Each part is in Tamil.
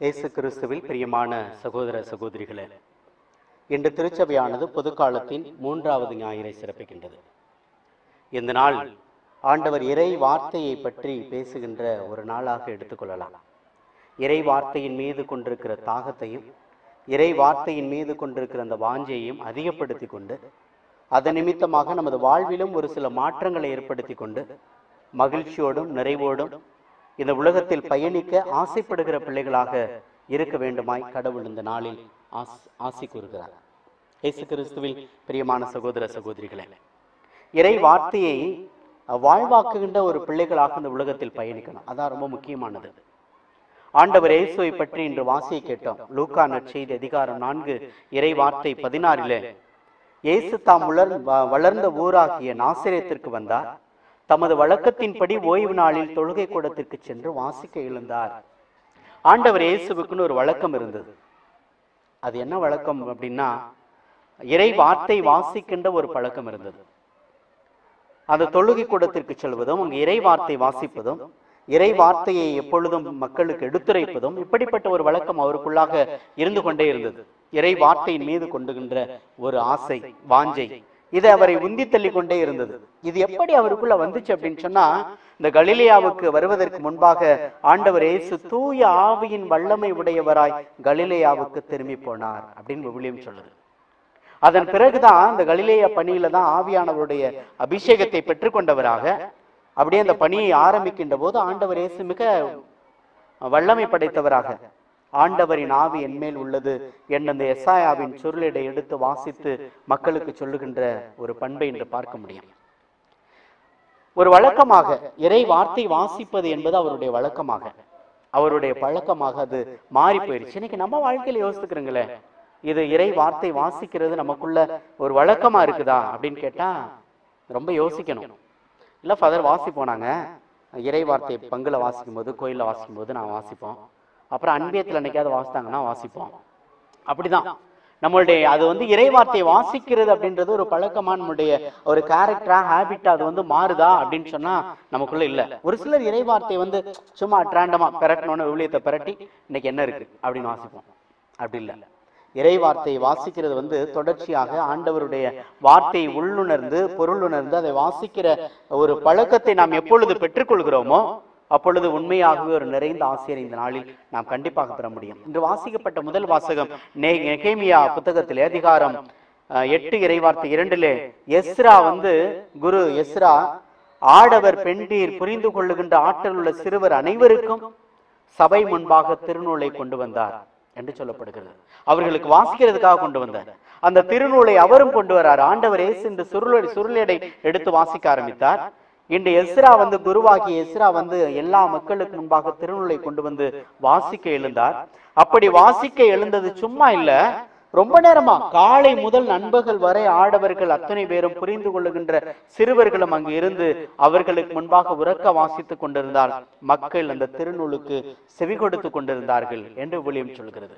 இயேசு கிறிஸ்துவில் பிரியமான சகோதர சகோதரிகளே இன்று திருச்சபையானது பொதுக்காலத்தின் மூன்றாவது ஞாயிறை சிறப்பிக்கின்றது. இந்த நாள் ஆண்டவர் இறை வார்த்தையை பற்றி பேசுகின்ற ஒரு நாளாக எடுத்துக்கொள்ளலாம் இறை வார்த்தையின் மீது கொண்டிருக்கிற தாகத்தையும் இறை வார்த்தையின் மீது கொண்டிருக்கிற அந்த வாஞ்சையையும் அதிகப்படுத்தி கொண்டு அதன் நிமித்தமாக நமது வாழ்விலும் ஒரு சில மாற்றங்களை ஏற்படுத்தி கொண்டு மகிழ்ச்சியோடும் நிறைவோடும் இந்த உலகத்தில் பயணிக்க ஆசைப்படுகிற பிள்ளைகளாக இருக்க வேண்டுமாய் கடவுள் இந்த நாளில் ஆஸ் ஆசி கூறுகிறார். இயேசு கிறிஸ்துவில் பிரியமான சகோதர சகோதரிகளே இறை வார்த்தையை வாழ்வாக்குகின்ற ஒரு பிள்ளைகளாக இந்த உலகத்தில் பயணிக்கணும். அதான் ரொம்ப முக்கியமானது. ஆண்டவர் இயேசுவை பற்றி இன்று வாசியை கேட்டோம். லூக்கா நற்செய்தி அதிகாரம் நான்கு இறை வார்த்தை பதினாறிலே இயேசு தாம் உலர் வ- வளர்ந்த ஊராகிய நாசிரியத்திற்கு வந்தார். தமது வழக்கத்தின்படி ஓய்வு நாளில் தொழுகை கூடத்திற்கு சென்று வாசிக்க எழுந்தார். ஆண்டவர் இயேசுவுக்குன்னு ஒரு வழக்கம் இருந்தது. அது என்ன வழக்கம் அப்படின்னா இறை வார்த்தை வாசிக்கின்ற ஒரு பழக்கம் இருந்தது. அந்த தொழுகை கூடத்திற்கு செல்வதும் அங்கு இறை வார்த்தை வாசிப்பதும் இறை வார்த்தையை எப்பொழுதும் மக்களுக்கு எடுத்துரைப்பதும் இப்படிப்பட்ட ஒரு வழக்கம் அவருக்குள்ளாக இருந்து கொண்டே இருந்தது. இறை வார்த்தையின் மீது கொண்டுகின்ற ஒரு ஆசை வாஞ்சை இது அவரை உந்தி தள்ளி கொண்டே இருந்தது. இது எப்படி அவருக்குள்ள வந்துச்சு அப்படின்னு சொன்னா இந்த கலிலேயாவுக்கு வருவதற்கு முன்பாக ஆண்டவர் இயேசு தூய ஆவியின் வல்லமை உடையவராய் கலிலேயாவுக்கு திரும்பி போனார் அப்படின்னு விவிலியம் சொல்லுது. அதன் பிறகுதான் இந்த கலிலேய பணியில தான் ஆவியானவருடைய அபிஷேகத்தை பெற்றுக்கொண்டவராக அப்படியே அந்த பணியை ஆரம்பிக்கின்ற போது ஆண்டவர் இயேசு மிக வல்லமை படைத்தவராக ஆண்டவரின் ஆவி என்மேல் உள்ளது என் அந்த எஸ்ஆயாவின் சுருளிடை எடுத்து வாசித்து மக்களுக்கு சொல்லுகின்ற ஒரு பண்பை இன்று பார்க்க முடியும். ஒரு வழக்கமாக இறை வார்த்தை வாசிப்பது என்பது அவருடைய வழக்கமாக. அவருடைய பழக்கமாக அது மாறி போயிருச்சு இன்னைக்கு நம்ம வாழ்க்கையில யோசித்துக்கிறோங்களே இது இறை வார்த்தை வாசிக்கிறது நமக்குள்ள ஒரு வழக்கமா இருக்குதா அப்படின்னு கேட்டா ரொம்ப யோசிக்கணும். இல்ல ஃபாதர் வாசி போனாங்க இறை வார்த்தை பங்குல வாசிக்கும் போது கோயில்ல வாசிக்கும் போது நான் வாசிப்போம். அப்புறம் அன்பியத்தில் என்னைக்காவது வாசித்தாங்கன்னா வாசிப்போம். அப்படிதான். நம்மளுடைய அது வந்து இறைவார்த்தையை வாசிக்கிறது அப்படின்றது ஒரு பழக்கமா நம்மளுடைய ஒரு கேரக்டரா ஹேபிட்டா அது வந்து மாறுதா அப்படின்னு சொன்னா நமக்குள்ள இல்ல. ஒரு சிலர் இறைவார்த்தை வந்து சும்மா அட்ராண்டமா பெரட்டணும்னு விவிலியத்தை பெரட்டி இன்னைக்கு என்ன இருக்கு? அப்படின்னு வாசிப்போம். அப்படி இல்ல. இறைவார்த்தை வாசிக்கிறது வந்து தொடர்ச்சியாக ஆண்டவருடைய வார்த்தையை உள்ளுணர்ந்து பொருளுணர்ந்து அதை வாசிக்கிற ஒரு பழக்கத்தை நாம் எப்பொழுது பெற்றுக்கொள்கிறோமோ அப்பொழுது உண்மையாகவே ஒரு நிறைந்த ஆசிரியர் இந்த நாளில் நாம் கண்டிப்பாக பெற முடியும். இன்று வாசிக்கப்பட்ட முதல் வாசகம் நெகேமியா புத்தகத்திலே அதிகாரம் எட்டு இறைவார்த்தை இரண்டிலே எஸ்ரா வந்து குரு எஸ்ரா ஆடவர் பெண்டீர் புரிந்து கொள்ளுகின்ற ஆற்றல் உள்ள சிறுவர் அனைவருக்கும் சபை முன்பாக திருநூலை கொண்டு வந்தார் என்று சொல்லப்படுகிறது. அவர்களுக்கு வாசிக்கிறதுக்காக கொண்டு வந்தார். அந்த திருநூலை அவரும் கொண்டு வரார். ஆண்டவர் ஏசு இந்த சுருளை சுருளடை எடுத்து வாசிக்க ஆரம்பித்தார். இன்று எஸ்ரா வந்து குருவாகி எஸ்ரா வந்து எல்லா மக்களுக்கு முன்பாக திருநூலை கொண்டு வந்து வாசிக்க எழுந்தார். அப்படி வாசிக்க எழுந்தது சும்மா இல்ல ரொம்ப நேரமா காலை முதல் நண்பர்கள் வரை ஆடவர்கள் அத்தனை பேரும் புரிந்து கொள்ளுகின்ற சிறுவர்களும் அங்கு இருந்து அவர்களுக்கு முன்பாக உறக்க வாசித்துக் கொண்டிருந்தால் மக்கள் அந்த திருநூலுக்கு செவி கொடுத்து கொண்டிருந்தார்கள் என்று விளியம் சொல்கிறது.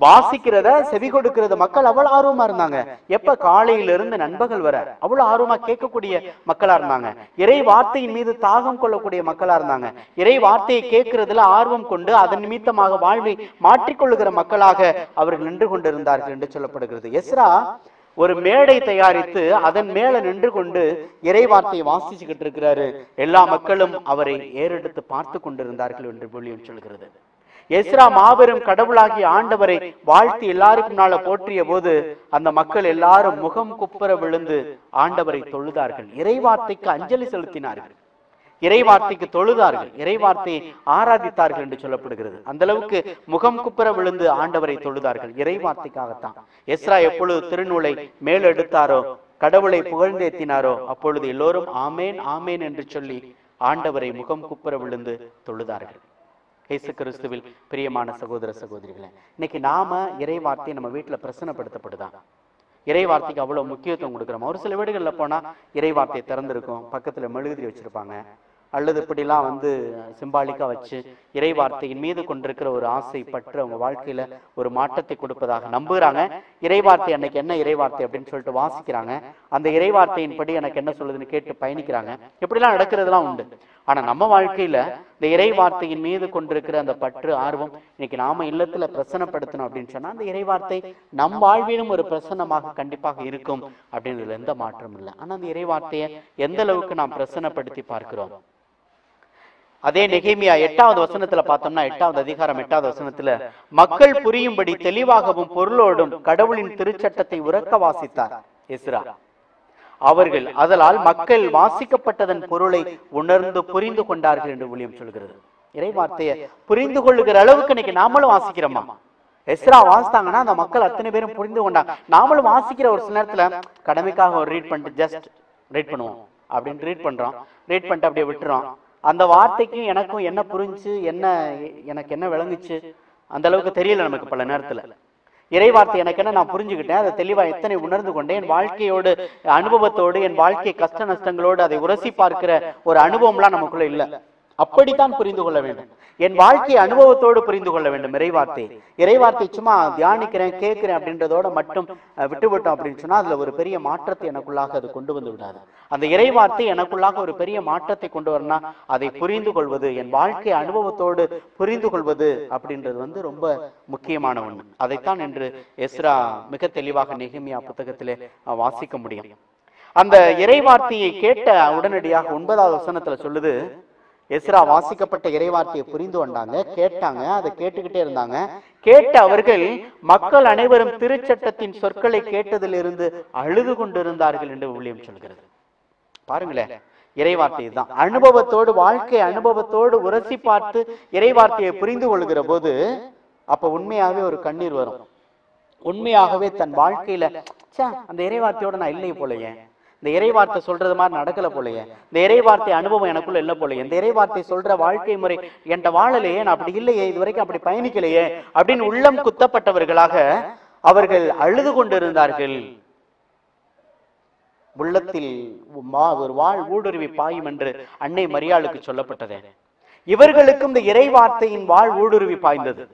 வாசிக்கிறத செவி கொடுக்கிறத. மக்கள் அவ்வளவு ஆர்வமா இருந்தாங்க. எப்ப காலையில இருந்து நண்பகல் வர அவ்வளவு ஆர்வமா கேட்கக்கூடிய மக்களா இருந்தாங்க. இறை வார்த்தையின் மீது தாகம் கொள்ளக்கூடிய மக்களா இருந்தாங்க. இறை வார்த்தையை கேட்கறதுல ஆர்வம் கொண்டு அதன் நிமித்தமாக வாழ்வை மாற்றிக்கொள்ளுகிற மக்களாக அவர்கள் நின்று கொண்டிருந்தார்கள் என்று சொல்லப்படுகிறது. எஸ்ரா ஒரு மேடை தயாரித்து அதன் மேல நின்று கொண்டு இறை வார்த்தையை வாசிச்சுக்கிட்டு இருக்கிறாரு. எல்லா மக்களும் அவரை ஏறெடுத்து பார்த்து கொண்டிருந்தார்கள் என்று சொல்கிறது. எஸ்ரா மாபெரும் கடவுளாகிய ஆண்டவரை வாழ்த்தி எல்லாருக்கும் நாள போற்றிய போது அந்த மக்கள் எல்லாரும் முகம் குப்புற விழுந்து ஆண்டவரை தொழுதார்கள். இறைவார்த்தைக்கு அஞ்சலி செலுத்தினார்கள். இறைவார்த்தைக்கு தொழுதார்கள். இறைவார்த்தையை ஆராதித்தார்கள் என்று சொல்லப்படுகிறது. அந்த அளவுக்கு முகம் குப்புற விழுந்து ஆண்டவரை தொழுதார்கள். இறைவார்த்தைக்காகத்தான். எஸ்ரா எப்பொழுது திருநூலை மேலெடுத்தாரோ கடவுளை புகழ்ந்தேத்தினாரோ அப்பொழுது எல்லோரும் ஆமேன் ஆமேன் என்று சொல்லி ஆண்டவரை முகம் குப்புற விழுந்து தொழுதார்கள். இயேசு கிறிஸ்துவில் பிரியமான சகோதர சகோதரிகளே இன்னைக்கு நாம இறை வார்த்தையை நம்ம வீட்டுல பிரசனப்படுத்தப்படுதா? இறை வார்த்தைக்கு அவ்வளவு முக்கியத்துவம் கொடுக்குறோம்? ஒரு சில வீடுகளில் போனா இறை வார்த்தை திறந்திருக்கும். பக்கத்துல மெழுகுதிரி வச்சிருப்பாங்க. அல்லது இப்படிலாம் வந்து சிம்பாலிக்கா வச்சு இறை வார்த்தையின் மீது கொண்டிருக்கிற ஒரு ஆசை பற்று அவங்க வாழ்க்கையில ஒரு மாற்றத்தை கொடுப்பதாக நம்புகிறாங்க இறை வார்த்தை அன்னைக்கு என்ன இறை வார்த்தை அப்படின்னு சொல்லிட்டு வாசிக்கிறாங்க. அந்த இறை வார்த்தையின்படி எனக்கு என்ன சொல்லுதுன்னு கேட்டு பயணிக்கிறாங்க. இப்படிலாம் நடக்கிறதுலாம் உண்டு. ஆனா நம்ம வாழ்க்கையில இந்த இறை வார்த்தையின் மீது கொண்டிருக்கிற அந்த பற்று ஆர்வம் இன்னைக்கு நாம இல்லத்துல பிரசனப்படுத்தணும் அப்படின்னு சொன்னா அந்த இறை வார்த்தை நம் வாழ்விலும் ஒரு பிரசன்னமாக கண்டிப்பாக இருக்கும் அப்படின்றதுல எந்த மாற்றமும் இல்லை. ஆனா அந்த இறை வார்த்தையை எந்த அளவுக்கு நாம் பிரசன்னப்படுத்தி பார்க்கிறோம்? அதே நெகேமியா எட்டாவது வசனத்துல பார்த்தோம்னா எட்டாவது அதிகாரம் எட்டாவது வசனத்துல மக்கள் புரியும்படி தெளிவாகவும் பொருளோடும் கடவுளின் திருச்சட்டத்தை உறக்க வாசித்தார். எஸ்ரா. அவர்கள் அதலால் மக்கள் வாசிக்கப்பட்டதன் பொருளை உணர்ந்து புரிந்து கொண்டார்கள் என்று ஊழியம் சொல்கிறது. இறை வார்த்தையை புரிந்து கொள்ளுகிற அளவுக்கு இன்னைக்கு நாமளும் வாசிக்கிறோமா? எஸ்ரா வாசித்தாங்கன்னா அந்த மக்கள் அத்தனை பேரும் புரிந்து கொண்டாங்க நாமளும் வாசிக்கிற ஒரு சில நேரத்துல கடமைக்காக ஒரு ரீட் பண்ணிட்டு ஜஸ்ட் ரீட் பண்ணுவோம் அப்படின்னு ரீட் பண்றோம். ரீட் பண்ணிட்டு அப்படியே விட்டுறோம். அந்த வார்த்தைக்கும் எனக்கும் என்ன புரிஞ்சு என்ன எனக்கு என்ன விளங்குச்சு? அந்த அளவுக்கு தெரியல நமக்கு பல நேரத்துல. இறைவார்த்தை எனக்கென நான் புரிஞ்சுக்கிட்டேன் அதை தெளிவா எத்தனை உணர்ந்து கொண்டேன். என் வாழ்க்கையோடு அனுபவத்தோடு என் வாழ்க்கை கஷ்ட நஷ்டங்களோடு அதை உரசி பார்க்கிற ஒரு அனுபவம்லாம் நமக்குள்ள இல்ல. அப்படித்தான் புரிந்து கொள்ள வேண்டும். என் வாழ்க்கை அனுபவத்தோடு புரிந்து கொள்ள வேண்டும். இறைவார்த்தை. இறைவார்த்தை சும்மா தியானிக்கிறேன் கேட்கிறேன் அப்படின்றதோட மட்டும் விட்டுவிட்டோம் அப்படின்னு சொன்னா அதுல ஒரு பெரிய மாற்றத்தை எனக்குள்ளாக அது கொண்டு வந்து விடாது. அந்த இறைவார்த்தை எனக்குள்ளாக ஒரு பெரிய மாற்றத்தை கொண்டு வரனா அதை புரிந்து கொள்வது என் வாழ்க்கை அனுபவத்தோடு புரிந்து கொள்வது அப்படின்றது வந்து ரொம்ப முக்கியமான ஒண்ணு. அதைத்தான் இன்று எஸ்ரா மிக தெளிவாக நெகிமியா புத்தகத்திலே வாசிக்க முடியும். அந்த இறைவார்த்தையை கேட்ட உடனடியாக ஒன்பதாவது வசனத்துல சொல்லுது எஸ்ரா வாசிக்கப்பட்ட இறைவார்த்தையை புரிந்து கொண்டாங்க. கேட்டாங்க அதை கேட்டுக்கிட்டே இருந்தாங்க. கேட்ட அவர்கள் மக்கள் அனைவரும் திருச்சட்டத்தின் சொற்களை கேட்டதிலிருந்து அழுது கொண்டிருந்தார்கள் என்று ஊழியம் சொல்கிறது. பாருங்களேன் இறைவார்த்தை தான் அனுபவத்தோடு வாழ்க்கை அனுபவத்தோடு உரசி பார்த்து இறைவார்த்தையை புரிந்து கொள்கிற போது அப்ப உண்மையாகவே ஒரு கண்ணீர் வரும். உண்மையாகவே தன் வாழ்க்கையில அந்த இறைவார்த்தையோட நான் இல்லை போலயே. இந்த இறைவார்த்தை சொல்றது மாதிரி நடக்கல போலயே. இந்த இறைவார்த்தை அனுபவம் எனக்குள்ள இல்ல போலயே. இந்த இறைவார்த்தை சொல்ற வாழ்க்கை முறை என்கிட்ட வாழலையே நான் அப்படி இல்லையே இது வரைக்கும் அப்படி பயணிக்கலையே அப்படின்னு உள்ளம் குத்தப்பட்டவர்களாக அவர்கள் அழுது கொண்டிருந்தார்கள். உள்ளத்தில் மா- ஒரு வாழ் ஊடுருவி பாயும் என்று அன்னை மரியாளுக்கு சொல்லப்பட்டது. இவர்களுக்கும் இந்த இறைவார்த்தையின் வாழ் ஊடுருவி பாய்ந்தது.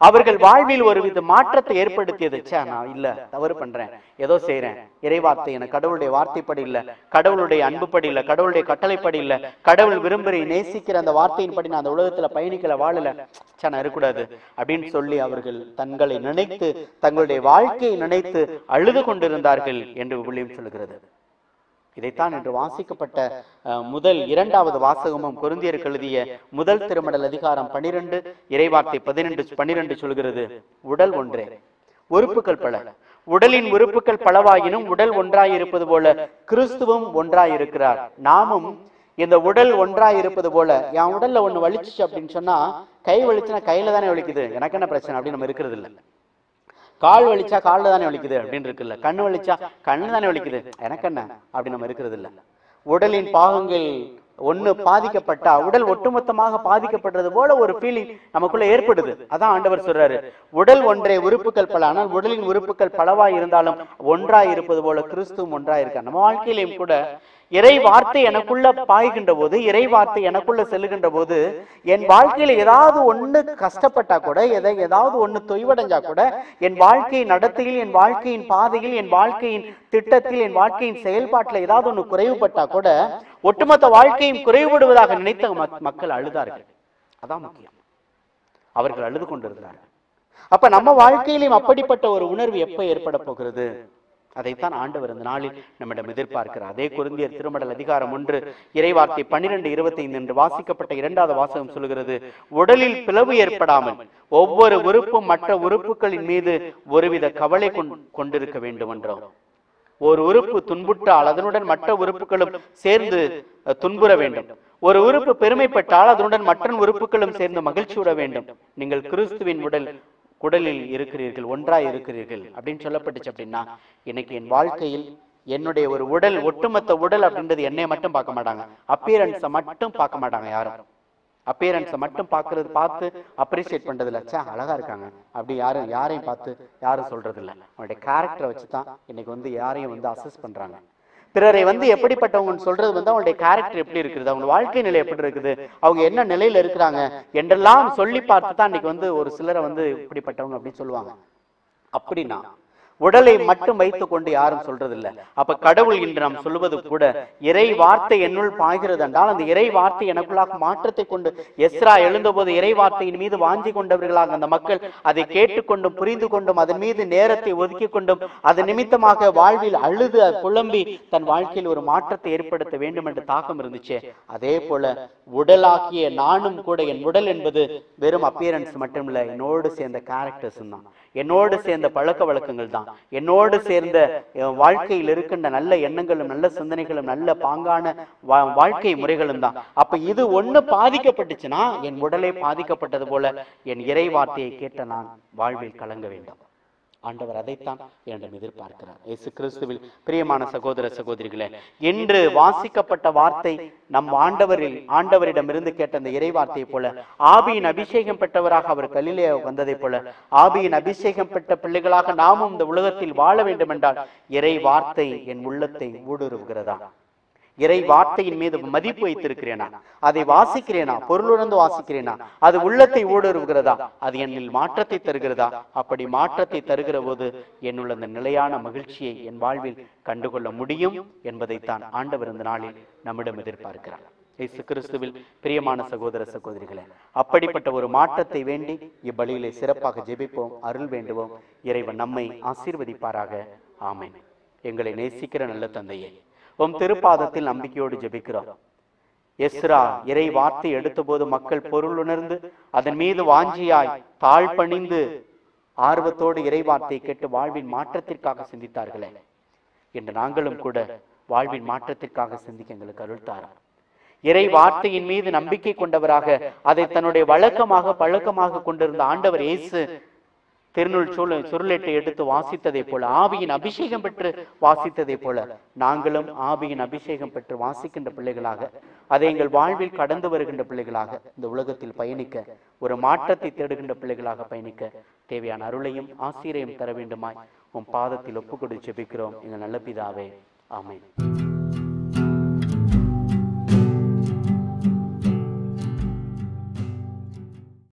அவர்கள் வாழ்வில் ஒரு வித மாற்றத்தை ஏற்படுத்தியது. ச்சே நான் இல்ல தவறு பண்றேன். ஏதோ செய்யறேன் இறைவார்த்தை என கடவுளுடைய வார்த்தைப்படி இல்ல கடவுளுடைய அன்புப்படி இல்ல கடவுளுடைய கட்டளைப்படி இல்ல கடவுள் விரும்புகிற நேசிக்கிற அந்த வார்த்தையின்படி நான் அந்த உலகத்துல பயணிக்கல வாழல. ச்சே நான் இருக்கக்கூடாது அப்படின்னு சொல்லி அவர்கள் தங்களை நினைத்து தங்களுடைய வாழ்க்கையை நினைத்து அழுது கொண்டிருந்தார்கள் என்று விவிலியம் சொல்கிறது. இதைத்தான் இன்று வாசிக்கப்பட்ட அஹ், முதல் இரண்டாவது வாசகமும் குருந்தியர் எழுதிய முதல் திருமடல் அதிகாரம் பனிரெண்டு இறைவார்த்தை பதினெண்டு பனிரெண்டு சொல்கிறது உடல் ஒன்றே. உறுப்புகள் பல. உடலின் உறுப்புகள் பலவாயினும் உடல் ஒன்றாயிருப்பது போல கிறிஸ்துவும் ஒன்றாயிருக்கிறார். நாமும் இந்த உடல் ஒன்றாயிருப்பது போல என் உடல்ல ஒண்ணு வலிச்சு அப்படின்னு சொன்னா கை வலிச்சுனா கையில தானே வலிக்குது. எனக்கு என்ன பிரச்சனை அப்படின்னு நம்ம இருக்கிறது இல்ல கால் வலிச்சா கால்ல தானே வலிக்குது அப்படின்னு இருக்குல்ல. கண்ணு வலிச்சா கண்ணு தானே வலிக்குது. எனக்கு என்ன? அப்படி நம்ம இருக்கிறது இல்ல. உடலின் பாகங்கள் ஒண்ணு பாதிக்கப்பட்டா உடல் ஒட்டுமொத்தமாக பாதிக்கப்படுறது போல ஒரு ஃபீலிங் நமக்குள்ள ஏற்படுது. அதான் ஆண்டவர் சொல்றாரு. உடல் ஒன்றே உறுப்புகள் பல. ஆனால் உடலின் உறுப்புகள் பலவாய் இருந்தாலும் ஒன்றாய் இருப்பது போல கிறிஸ்துவும் ஒன்றாய் இருக்க நம்ம வாழ்க்கையிலையும் கூட இறை வார்த்தை எனக்குள்ள பாய்கின்ற போது இறை வார்த்தை எனக்குள்ள செல்லுகின்ற போது என் வாழ்க்கையில ஏதாவது ஒண்ணு கஷ்டப்பட்டா கூட எதை ஏதாவது ஒண்ணு தொய்வடைஞ்சா கூட என் வாழ்க்கையின் நடத்தையில் என் வாழ்க்கையின் பாதையில் என் வாழ்க்கையின் திட்டத்தில் என் வாழ்க்கையின் செயல்பாட்டுல ஏதாவது ஒண்ணு குறைவுபட்டா கூட ஒட்டுமொத்த வாழ்க்கையும் குறைவுபடுவதாக நினைத்த மக்- மக்கள் அழுதார்கள். அதான் முக்கியம். அவர்கள் அழுது கொண்டிருந்தார்கள். அப்ப நம்ம வாழ்க்கையிலும் அப்படிப்பட்ட ஒரு உணர்வு எப்ப ஏற்பட போகிறது? அதைத்தான் ஆண்டவர் இந்த நாளில் நம்மிடம் எதிர்பார்க்கிறார். அதே குருந்தியர் திருமடல் அதிகாரம் ஒன்று இறைவார்த்தை பன்னிரெண்டு இருபத்தைந்து என்று வாசிக்கப்பட்ட இரண்டாவது வாசகம் சொல்கிறது உடலில் பிளவு ஏற்படாமல் ஒவ்வொரு உறுப்பும் மற்ற உறுப்புகளின் மீது ஒருவித கவலை கொண்டிருக்க வேண்டும் என்றோம் ஒரு உறுப்பு துன்புற்றால் அதனுடன் மற்ற உறுப்புகளும் சேர்ந்து துன்புற வேண்டும். ஒரு உறுப்பு பெருமைப்பட்டால் அதனுடன் மற்ற உறுப்புகளும் சேர்ந்து மகிழ்ச்சி விட வேண்டும். நீங்கள் கிறிஸ்துவின் உடல் குடலில் இருக்கிறீர்கள் ஒன்றாய் இருக்கிறீர்கள் அப்படின்னு சொல்லப்பட்டுச்சு அப்படின்னா இன்னைக்கு என் வாழ்க்கையில் என்னுடைய ஒரு உடல் ஒட்டுமொத்த உடல் அப்படின்றது என்னை மட்டும் பார்க்க மாட்டாங்க. அப்பியரன்ஸை மட்டும் பார்க்க மாட்டாங்க யாரும். அப்பியரன்ஸை மட்டும் பார்க்கறது பார்த்து அப்ரிசியேட் பண்றது இல்ல ச்சே அழகா இருக்காங்க. அப்படி யாரும் யாரையும் பார்த்து யாரும் சொல்றது இல்ல அவனுடைய கேரக்டரை வச்சு தான் இன்னைக்கு வந்து யாரையும் வந்து அசஸ் பண்றாங்க. பிறரை வந்து எப்படிப்பட்டவங்கன்னு சொல்றது வந்து அவங்களுடைய கேரக்டர் எப்படி இருக்குது? அவங்க வாழ்க்கை நிலை எப்படி இருக்குது? அவங்க என்ன நிலையில இருக்கிறாங்க? என்றெல்லாம் சொல்லி பார்த்து தான் இன்னைக்கு வந்து ஒரு சிலரை வந்து இப்படிப்பட்டவங்க அப்படின்னு சொல்லுவாங்க. அப்படின்னா உடலை மட்டும் வைத்துக் கொண்டு யாரும் சொல்றதில்ல. அப்ப கடவுள் என்று நாம் சொல்வது கூட இறை வார்த்தை என்னுள் பாய்கிறது என்றால் அந்த இறை வார்த்தை எனக்குள்ளாக மாற்றத்தை கொண்டு எஸ்ரா எழுந்தபோது இறை வார்த்தையின் மீது வாஞ்சி கொண்டவர்களாக அந்த மக்கள் அதை கேட்டுக்கொண்டும் புரிந்து கொண்டும் அதன் மீது நேரத்தை ஒதுக்கி கொண்டும் அது நிமித்தமாக வாழ்வில் அழுது குழம்பி தன் வாழ்க்கையில் ஒரு மாற்றத்தை ஏற்படுத்த வேண்டும் என்று தாக்கம் இருந்துச்சு. அதே போல உடலாகிய நானும் கூட என் உடல் என்பது வெறும் அப்பியரன்ஸ் மட்டுமில்ல என்னோடு சேர்ந்த கேரக்டர்ஸ் தான். என்னோடு சேர்ந்த பழக்க வழக்கங்கள் தான். என்னோடு சேர்ந்த வாழ்க்கையில் இருக்கின்ற நல்ல எண்ணங்களும் நல்ல சிந்தனைகளும் நல்ல பாங்கான வாழ்க்கை முறைகளும் தான். அப்ப இது ஒண்ணு பாதிக்கப்பட்டுச்சுன்னா என் உடலே பாதிக்கப்பட்டது போல என் இறை வார்த்தையை கேட்ட நான் வாழ்வில் கலங்க வேண்டும். ஆண்டவர் அதைத்தான் என்னிடம் எதிர்பார்க்கிறார். இயேசு கிறிஸ்துவில் பிரியமான சகோதர சகோதரிகளே இன்று வாசிக்கப்பட்ட வார்த்தை நம் ஆண்டவரில் ஆண்டவரிடமிருந்து கேட்ட அந்த இறை வார்த்தையை போல ஆவியின் அபிஷேகம் பெற்றவராக அவர் கலிலே வந்ததைப் போல ஆவியின் அபிஷேகம் பெற்ற பிள்ளைகளாக நாமும் இந்த உலகத்தில் வாழ வேண்டும் என்றால் இறை வார்த்தை என் உள்ளத்தை ஊடுருவுகிறதா? இறை வார்த்தையின் மீது மதிப்பு வைத்திருக்கிறேனா? அதை வாசிக்கிறேனா? பொருளுணர்ந்து வாசிக்கிறேனா? அது உள்ளத்தை ஊடுருவுகிறதா? அது என்னில் மாற்றத்தை தருகிறதா? அப்படி மாற்றத்தை தருகிற போது என்னுள்ள அந்த நிலையான மகிழ்ச்சியை என் வாழ்வில் கண்டுகொள்ள முடியும் என்பதைத்தான் ஆண்டவர் இந்த நாளில் நம்மிடம் எதிர்பார்க்கிறார். இயேசு கிறிஸ்துவில் பிரியமான சகோதர சகோதரிகளே அப்படிப்பட்ட ஒரு மாற்றத்தை வேண்டி இப்பலியிலே சிறப்பாக ஜெபிப்போம் அருள் வேண்டுவோம். இறைவன் நம்மை ஆசீர்வதிப்பாராக. ஆமேன். எங்களை நேசிக்கிற நல்ல தந்தையே உம் திருப்பாதத்தில் நம்பிக்கையோடு ஜெபிக்கிறோம். எஸ்ரா இறை வார்த்தை எடுத்தபோது மக்கள் பொருள் உணர்ந்து அதன் மீது வாஞ்சியாய் தாழ் பணிந்து ஆர்வத்தோடு இறை வார்த்தை கேட்டு வாழ்வின் மாற்றத்திற்காக சிந்தித்தார்களே. என்று நாங்களும் கூட வாழ்வின் மாற்றத்திற்காக சிந்திக்க எங்களுக்கு அருள்தாரார் இறை வார்த்தையின் மீது நம்பிக்கை கொண்டவராக அதை தன்னுடைய வழக்கமாக பழக்கமாக கொண்டிருந்த ஆண்டவர் இயேசு திருநூல் சுருள் சுருளேட்டை எடுத்து வாசித்ததை போல ஆவியின் அபிஷேகம் பெற்று வாசித்ததை போல நாங்களும் ஆவியின் அபிஷேகம் பெற்று வாசிக்கின்ற பிள்ளைகளாக அதை எங்கள் வாழ்வில் கடந்து வருகின்ற பிள்ளைகளாக இந்த உலகத்தில் பயணிக்க ஒரு மாற்றத்தை தேடுகின்ற பிள்ளைகளாக பயணிக்க தேவையான அருளையும் ஆசிரியையும் தர வேண்டுமாய் உன் பாதத்தில் ஒப்புக்கொடு ஜெபிக்கிறோம். எங்கள் நல்ல பிதாவே ஆமேன்.